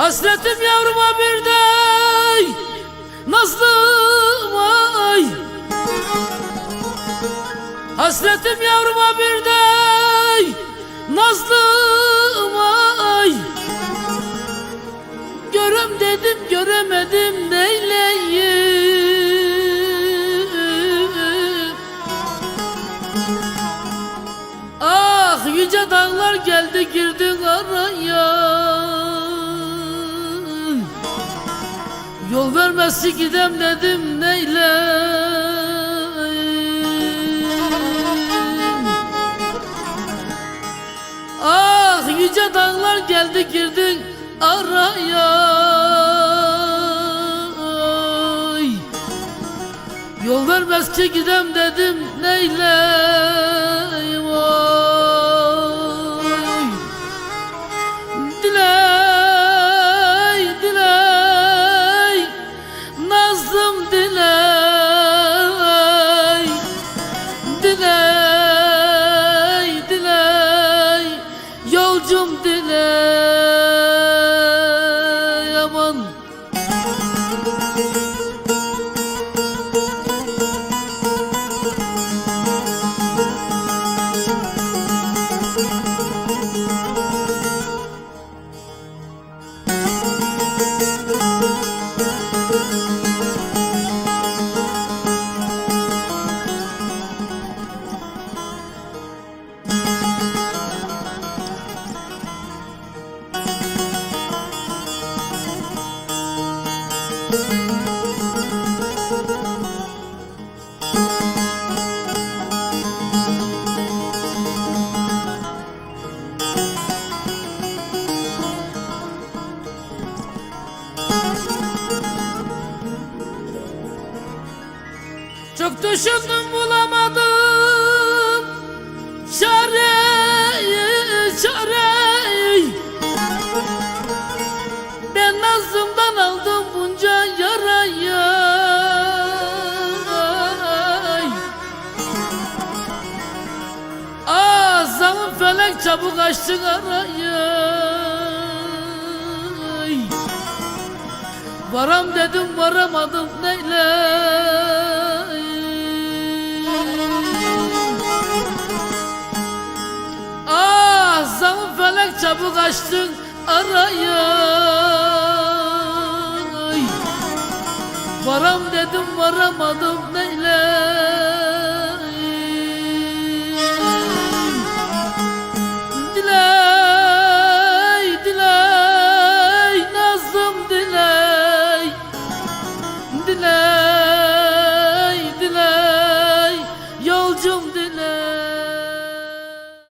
Hasretim yavruma bir dey Nazlım ay. Hasretim yavruma bir dey Nazlım ay. Görem dedim göremedim neyleyim Ah yüce dağlar geldi girdi araya Yol vermesi gidem dedim neyleyim Ah yüce dağlar geldi girdin araya. Ay. Yol vermez ki gidem dedim neyleyim oy Yolcum Çok düşündüm bulamadım. Çareyi çareyi. Ben nazımdan aldım bunca yarayı. Zaman felek çabuk açtın arayı Varam dedim varamadım çabuk açtın arayı Varam dedim varamadım neyleyim? Diley, diley, nazlım diley. Diley.